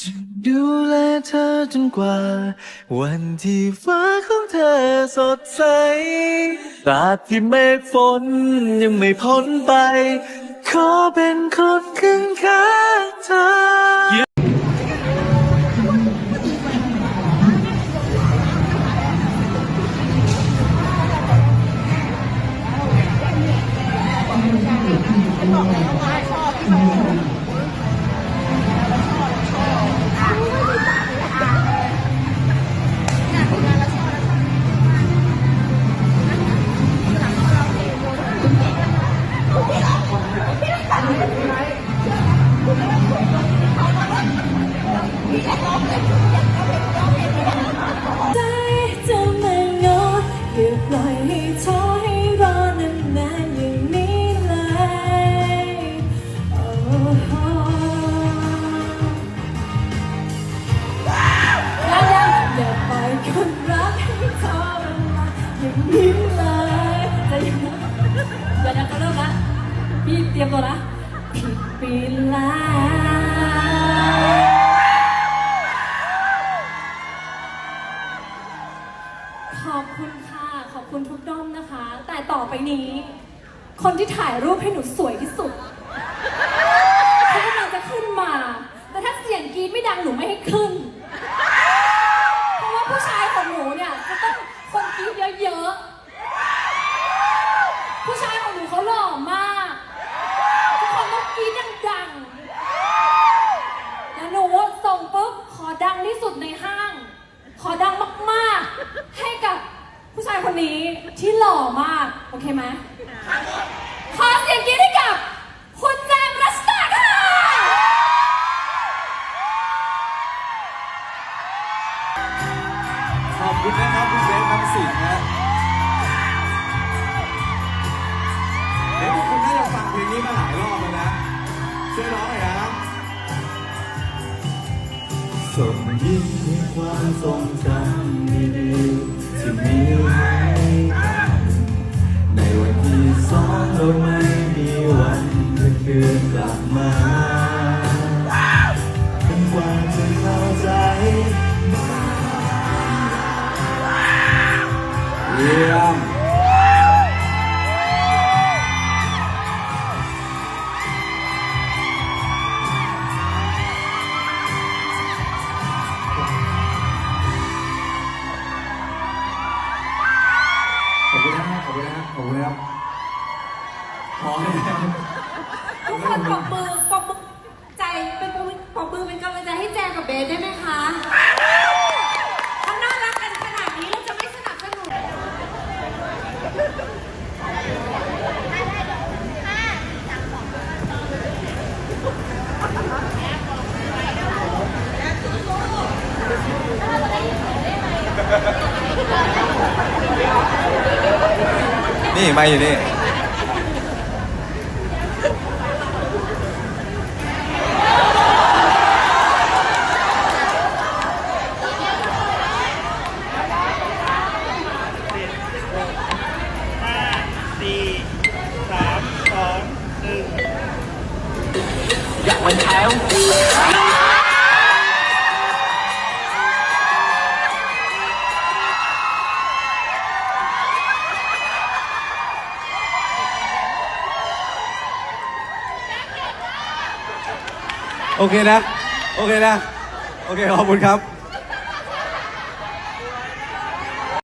จะดูแลเธอจนกว่า วันที่ฟ้าของเธอสดใสตราบที่เมฆฝนยังไม่พ้นไป ขอเป็นคนข้างข้างเธอ ใจจะไม่งออย่าปล่อยให้ท้อให้รอนานๆอย่างนี้เลยโอ้โหยังยังอย่าปล่อยคนรักให้ทรมานอย่างนี้เลยจะยังเดี๋ยวนะก็เริ่มละพี่เตรียมตัวนะผิดไปแล้ว ขอบคุณค่ะ ขอบคุณทุกด้อมนะคะ แต่ต่อไปนี้ คนที่ถ่ายรูปให้หนูสวยที่สุดเขากำลังจะขึ้นมา แต่ถ้าเสียงกรีดไม่ดังหนูไม่ให้ขึ้น เพราะว่าผู้ชายของหนูเนี่ยจะต้องคนกรีดเยอะๆ ผู้ชายของหนูเขาหล่อมาก ทุกคนต้องกรีดดังๆ แล้วหนูส่งปุ๊บขอดังที่สุดในห้าง ขอดังมากๆ ให้กับผู้ชายคนนี้ที่หล่อ มาก โอเคไหมขอเสียงกรี๊ดให้กับ คุณแจมรัชตาค่ะ ขอบคุณนะครับคุณเบสน้ำสิงห์นะเดี๋ยวพวกคุณน่าจะฟังเพลงนี้มาหลายรอบแล้วนะ ช่วยร้องหน่อยนะส่งยิ้มให้ความทรงจ เราไม่มีวันจะคืนกลับมาเป็นกว่าจะเข้าใจเยี่ยมขอบคุณนะครับขอบคุณนะครับขอบคุณครับ พอแล้วทุกคนปรบมือปรบมือใจเป็นปรบมือปรบมือเป็นกำลังใจให้แจมกับเบสได้ไหมคะเขาน่ารักกันขนาดนี้เราจะไม่สนับสนุนนี่มาอยู่นี่ สี่สามสองหนึ่ง อยากวันเช้าโอเคนะ โอเคนะ โอเค ขอบคุณครับ